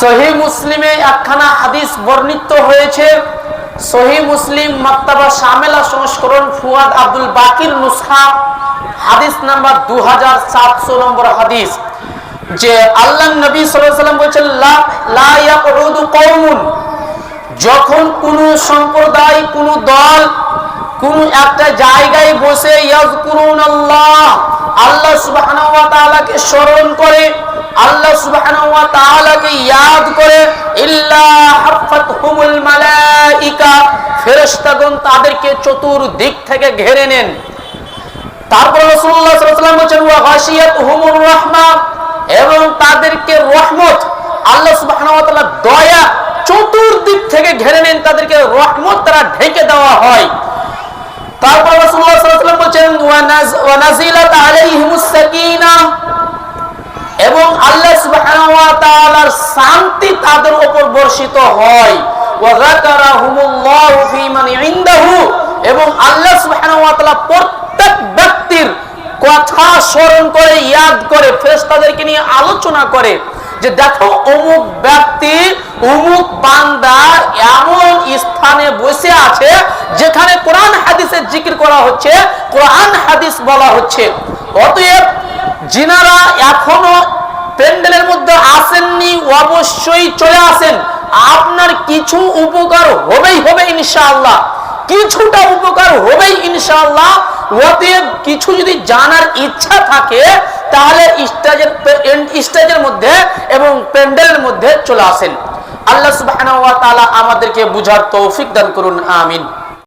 সহি মুসলিমে একখানা হাদিস বর্ণিত হয়েছে। সহি মুসলিম মাক্তাবা শামেলা সংস্করণ ফুয়াদ আব্দুল বাকির নুসখা, হাদিস নাম্বার দু হাজার নম্বর হাদিস, যে আল্লাহ নবী সাল্লাম বলছেন কওমুন, যখন কোন সম্প্রদায়, কোন দল, কোন একটা জায়গায় বসে আল্লাহ আল্লাহ তাআলাকে স্মরণ করে আল্লাহ তাআলাকে ইয়াদ করে, ইল্লা তাদেরকে চতুর্দিক থেকে নেন। তারপর এবং তাদেরকে রহমত দয়া চতুর্দিক থেকে ঘিরে নেন, তাদেরকে ঢেকে দেওয়া হয়। তারপর আলাইহিমুস সাকিনা এবং আল্লাহ সুবহানাহু ওয়া তাআলার শান্তি তাদের উপর বর্ষিত হয়। এবং আল্লাহ প্রত্যেক ব্যক্তির কথা স্মরণ করে, ইয়াদ করে নিয়ে আলোচনা করে যে দেখো, অমুক ব্যক্তি, অমুক এমন স্থানে বসে আছে যেখানে কোরআন হাদিসের জিকির করা হচ্ছে, কোরআন হাদিস বলা হচ্ছে। অতএব, যিনারা এখনও প্যান্ডেলের মধ্যে আসেননি অবশ্যই চলে আসেন। আপনার কিছু উপকার হবেই হবে ইনশাআল্লাহ। কিছুটা উপকার হবেই ইনশাআল্লাহ। অতএব কিছু যদি জানার ইচ্ছা থাকে, তাহলে স্টেজের স্টেজের মধ্যে এবং প্যান্ডেলের মধ্যে চলে আসেন। আল্লাহ সুবহানাহু ওয়া তাআলা আমাদেরকে বুঝার তৌফিক দান করুন, আমিন।